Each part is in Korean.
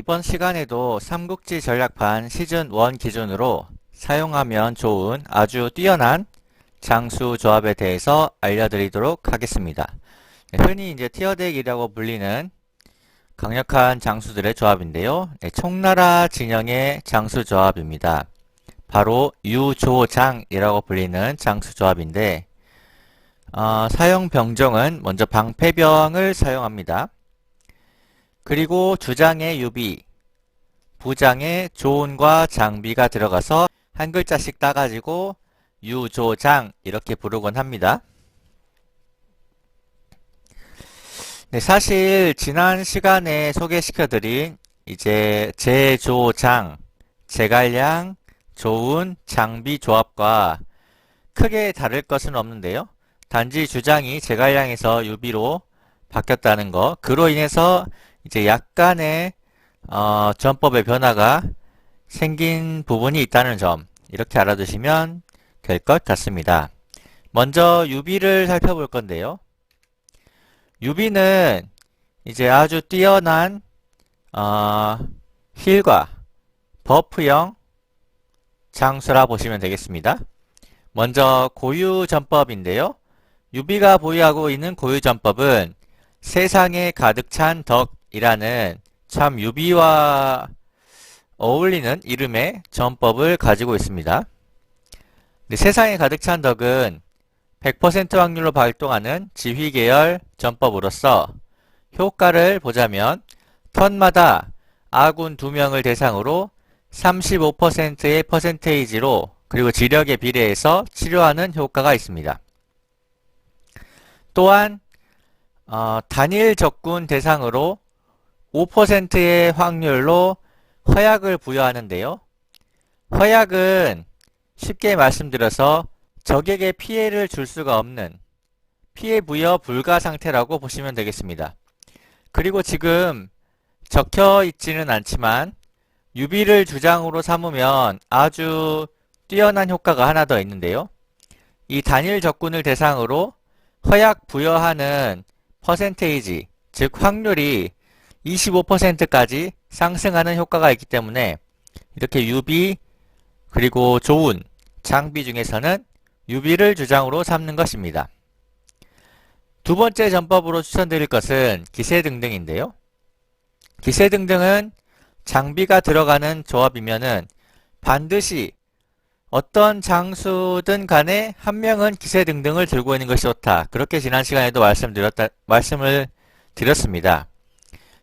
이번 시간에도 삼국지 전략판 시즌 1 기준으로 사용하면 좋은 아주 뛰어난 장수 조합에 대해서 알려드리도록 하겠습니다. 네, 흔히 이제 티어덱이라고 불리는 강력한 장수들의 조합인데요. 네, 총나라 진영의 장수 조합입니다. 바로 유조장이라고 불리는 장수 조합인데 어, 사용 병정은 먼저 방패병을 사용합니다. 그리고 주장의 유비, 부장의 조은과 장비가 들어가서 한 글자씩 따가지고 유조장 이렇게 부르곤 합니다. 네, 사실 지난 시간에 소개시켜드린 이제 제조장, 제갈량, 조은, 장비 조합과 크게 다를 것은 없는데요. 단지 주장이 제갈량에서 유비로 바뀌었다는 거, 그로 인해서 이제 약간의 어, 전법의 변화가 생긴 부분이 있다는 점 이렇게 알아두시면 될 것 같습니다. 먼저 유비를 살펴볼 건데요. 유비는 이제 아주 뛰어난 어, 힐과 버프형 장수라 보시면 되겠습니다. 먼저 고유 전법인데요. 유비가 보유하고 있는 고유 전법은 세상에 가득 찬 덕이라는 참 유비와 어울리는 이름의 전법을 가지고 있습니다. 네, 세상에 가득 찬 덕은 100% 확률로 발동하는 지휘 계열 전법으로서 효과를 보자면 턴마다 아군 2명을 대상으로 35%의 퍼센테이지로 그리고 지력에 비례해서 치료하는 효과가 있습니다. 또한 어, 단일 적군 대상으로 5%의 확률로 허약을 부여하는데요. 허약은 쉽게 말씀드려서 적에게 피해를 줄 수가 없는 피해 부여 불가 상태라고 보시면 되겠습니다. 그리고 지금 적혀 있지는 않지만 유비를 주장으로 삼으면 아주 뛰어난 효과가 하나 더 있는데요. 이 단일 적군을 대상으로 허약 부여하는 퍼센테이지, 즉 확률이 25%까지 상승하는 효과가 있기 때문에 이렇게 유비 그리고 좋은 장비 중에서는 유비를 주장으로 삼는 것입니다. 두 번째 전법으로 추천드릴 것은 기세 등등인데요. 기세 등등은 장비가 들어가는 조합이면은 반드시 어떤 장수든 간에 한 명은 기세 등등을 들고 있는 것이 좋다. 그렇게 지난 시간에도 말씀드렸다, 말씀을 드렸습니다.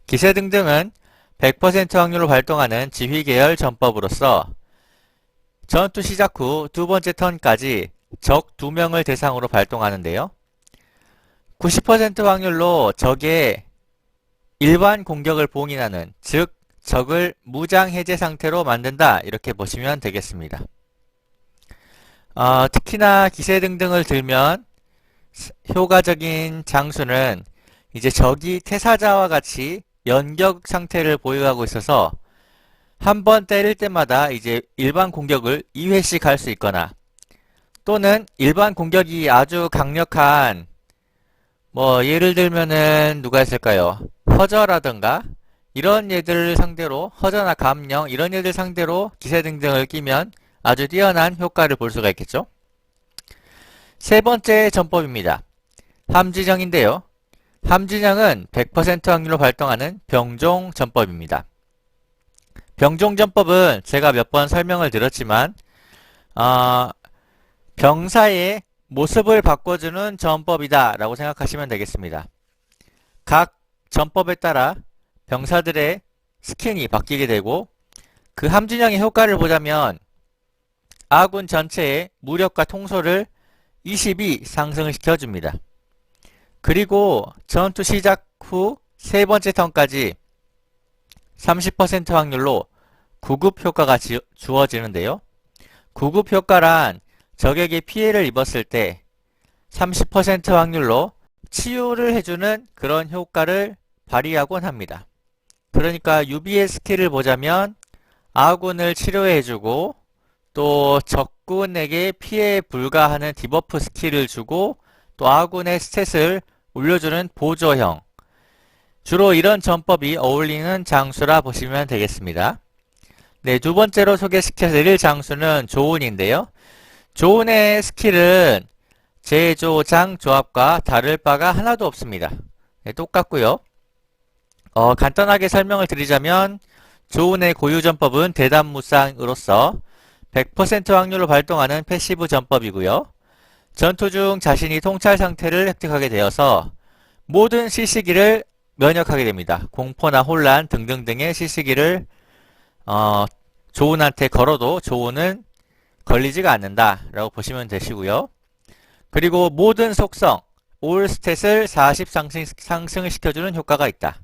기세 등등은 100% 확률로 발동하는 지휘 계열 전법으로서 전투 시작 후 두 번째 턴까지 적 두 명을 대상으로 발동하는데요. 90% 확률로 적의 일반 공격을 봉인하는, 즉, 적을 무장 해제 상태로 만든다. 이렇게 보시면 되겠습니다. 어, 특히나 기세 등등을 들면 효과적인 장수는 이제 적이 태사자와 같이 연격 상태를 보유하고 있어서 한 번 때릴 때마다 이제 일반 공격을 2회씩 할 수 있거나 또는 일반 공격이 아주 강력한 뭐 예를 들면은 누가 있을까요? 허저라든가 이런 얘들 상대로 허저나 감령 이런 얘들 상대로 기세 등등을 끼면 아주 뛰어난 효과를 볼 수가 있겠죠? 세 번째 전법입니다. 함지정인데요. 함지정은 100% 확률로 발동하는 병종 전법입니다. 병종 전법은 제가 몇 번 설명을 드렸지만 어, 병사의 모습을 바꿔주는 전법이다 라고 생각하시면 되겠습니다. 각 전법에 따라 병사들의 스킨이 바뀌게 되고 그 함진영의 효과를 보자면 아군 전체의 무력과 통솔을 22 상승을 시켜 줍니다. 그리고 전투 시작 후 세 번째 턴까지 30% 확률로 구급 효과가 지, 주어지는데요. 구급 효과란 적에게 피해를 입었을 때 30% 확률로 치유를 해주는 그런 효과를 발휘하곤 합니다. 그러니까 유비의 스킬을 보자면 아군을 치료해주고 또 적군에게 피해 불가하는 디버프 스킬을 주고 또 아군의 스탯을 올려주는 보조형. 주로 이런 전법이 어울리는 장수라 보시면 되겠습니다. 네, 두 번째로 소개시켜드릴 장수는 조운인데요. 조운의 스킬은 제조장 조합과 다를 바가 하나도 없습니다. 네, 똑같고요. 어, 간단하게 설명을 드리자면 조운의 고유 전법은 대담무쌍으로서 100% 확률로 발동하는 패시브 전법이고요. 전투 중 자신이 통찰 상태를 획득하게 되어서 모든 시시기를 면역하게 됩니다. 공포나 혼란 등등등의 시시기를 어, 조운한테 걸어도 조운은 걸리지가 않는다 라고 보시면 되시고요. 그리고 모든 속성, 올 스탯을 40 상승, 상승을 시켜주는 효과가 있다.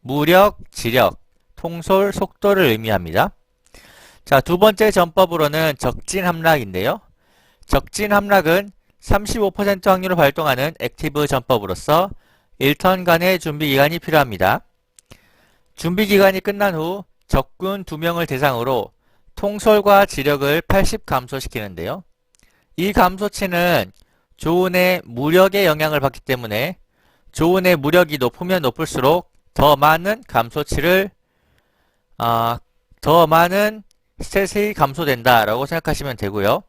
무력, 지력, 통솔, 속도를 의미합니다. 자, 두 번째 전법으로는 적진 함락인데요. 적진 함락은 35% 확률로 발동하는 액티브 전법으로서 1턴간의 준비 기간이 필요합니다. 준비 기간이 끝난 후 적군 2명을 대상으로 통솔과 지력을 80 감소시키는데요. 이 감소치는 조운의 무력에 영향을 받기 때문에 조운의 무력이 높으면 높을수록 더 많은 감소치를 아, 더 많은 스탯이 감소된다 라고 생각하시면 되고요.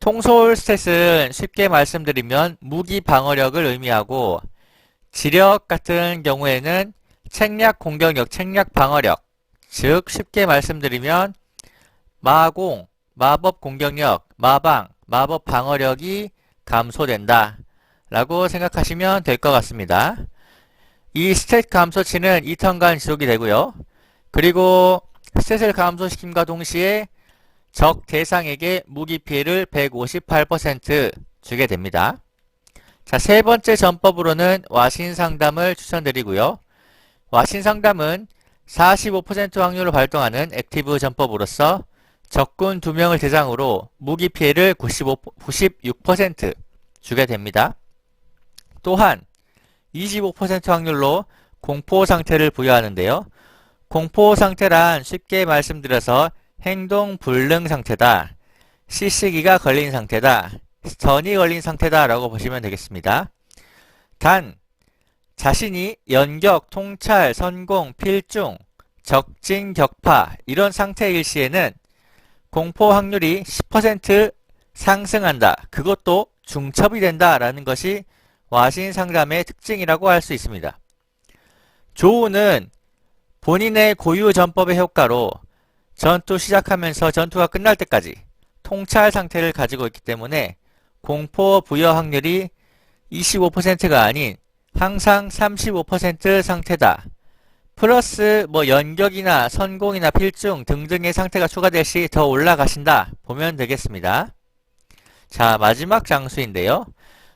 통솔 스탯은 쉽게 말씀드리면 무기 방어력을 의미하고 지력 같은 경우에는 책략 공격력, 책략 방어력 즉 쉽게 말씀드리면 마공, 마법 공격력, 마방, 마법 방어력이 감소된다 라고 생각하시면 될 것 같습니다. 이 스탯 감소치는 2턴간 지속이 되고요. 그리고 스탯을 감소시킴과 동시에 적 대상에게 무기 피해를 158% 주게 됩니다. 자, 세 번째 전법으로는 와신 상담을 추천드리고요. 와신 상담은 45% 확률로 발동하는 액티브 전법으로서 적군 2명을 대상으로 무기 피해를 95, 96% 주게 됩니다. 또한 25% 확률로 공포 상태를 부여하는데요. 공포 상태란 쉽게 말씀드려서 행동 불능 상태다. CC기가 걸린 상태다. 전이 걸린 상태다 라고 보시면 되겠습니다. 단 자신이 연격, 통찰, 선공, 필중, 적진, 격파 이런 상태일 시에는 공포 확률이 10% 상승한다. 그것도 중첩이 된다라는 것이 와신 상담의 특징이라고 할 수 있습니다. 조우는 본인의 고유 전법의 효과로 전투 시작하면서 전투가 끝날 때까지 통찰 상태를 가지고 있기 때문에 공포 부여 확률이 25%가 아닌 항상 35% 상태다. 플러스 뭐 연격이나 선공이나 필중 등등의 상태가 추가될 시 더 올라가신다 보면 되겠습니다. 자 마지막 장수인데요.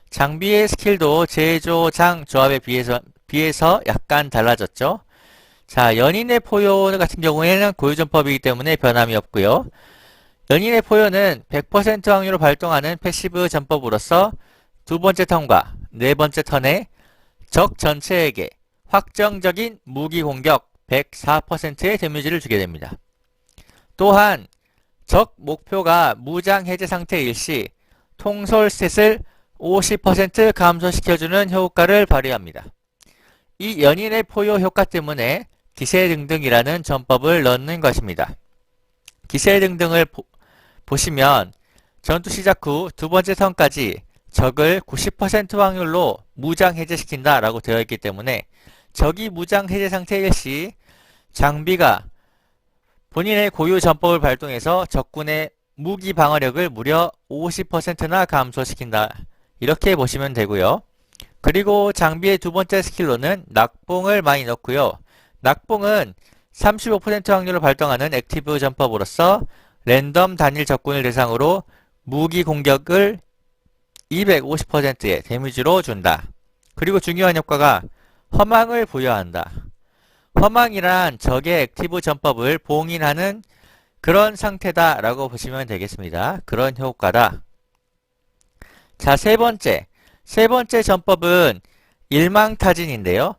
장비의 스킬도 제조장 조합에 비해서 비해서 약간 달라졌죠. 자 연인의 포효 같은 경우에는 고유전법이기 때문에 변함이 없고요. 연인의 포효는 100% 확률로 발동하는 패시브 전법으로서 두 번째 턴과 네 번째 턴에 적 전체에게 확정적인 무기 공격 104%의 데미지를 주게 됩니다. 또한 적 목표가 무장 해제 상태일 시 통솔 스탯을 50% 감소시켜주는 효과를 발휘합니다. 이 연인의 포효 효과 때문에 기세 등등이라는 전법을 넣는 것입니다. 기세 등등을 보, 보시면 전투 시작 후 두 번째 턴까지 적을 90% 확률로 무장 해제시킨다 라고 되어 있기 때문에 적이 무장 해제 상태일 시 장비가 본인의 고유 전법을 발동해서 적군의 무기 방어력을 무려 50%나 감소시킨다. 이렇게 보시면 되고요. 그리고 장비의 두 번째 스킬로는 낙봉을 많이 넣고요. 낙봉은 35% 확률로 발동하는 액티브 전법으로서 랜덤 단일 적군을 대상으로 무기 공격을 250%의 데미지로 준다. 그리고 중요한 효과가 허망을 부여한다. 허망이란 적의 액티브 전법을 봉인하는 그런 상태다 라고 보시면 되겠습니다. 그런 효과다. 자, 세 번째. 세 번째 전법은 일망타진인데요.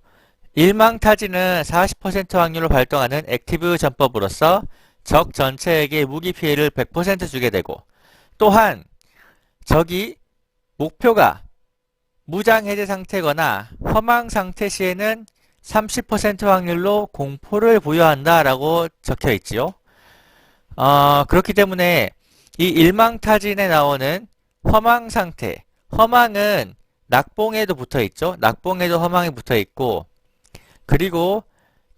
일망타진은 40% 확률로 발동하는 액티브 전법으로서 적 전체에게 무기 피해를 100% 주게 되고 또한 적이 목표가 무장해제 상태거나 허망 상태 시에는 30% 확률로 공포를 부여한다 라고 적혀 있지요. 어, 그렇기 때문에 이 일망타진에 나오는 허망 상태, 허망은 낙봉에도 붙어 있죠. 낙봉에도 허망이 붙어 있고, 그리고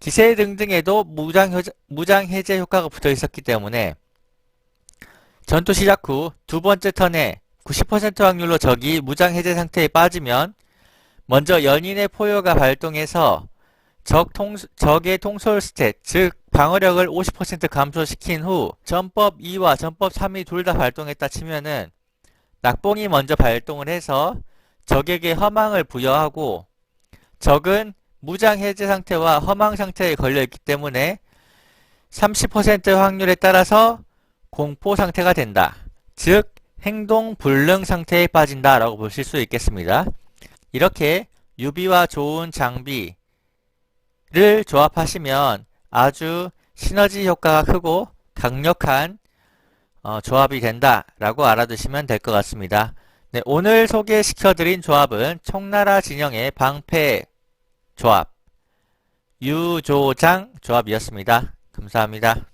기세 등등에도 무장, 해제 효과가 붙어 있었기 때문에 전투 시작 후 두 번째 턴에 90% 확률로 적이 무장 해제 상태에 빠지면 먼저 연인의 포효가 발동해서 적 통, 적의 통솔 스탯, 즉 방어력을 50% 감소시킨 후 전법 2와 전법 3이 둘 다 발동했다 치면은 낙봉이 먼저 발동을 해서 적에게 허망을 부여하고 적은 무장 해제 상태와 허망 상태에 걸려 있기 때문에 30% 확률에 따라서 공포 상태가 된다. 즉 행동 불능 상태에 빠진다 라고 보실 수 있겠습니다. 이렇게 유비와 좋은 장비를 조합하시면 아주 시너지 효과가 크고 강력한 어, 조합이 된다 라고 알아두시면 될 것 같습니다. 네, 오늘 소개시켜드린 조합은 총나라 진영의 방패 조합, 유조장 조합이었습니다. 감사합니다.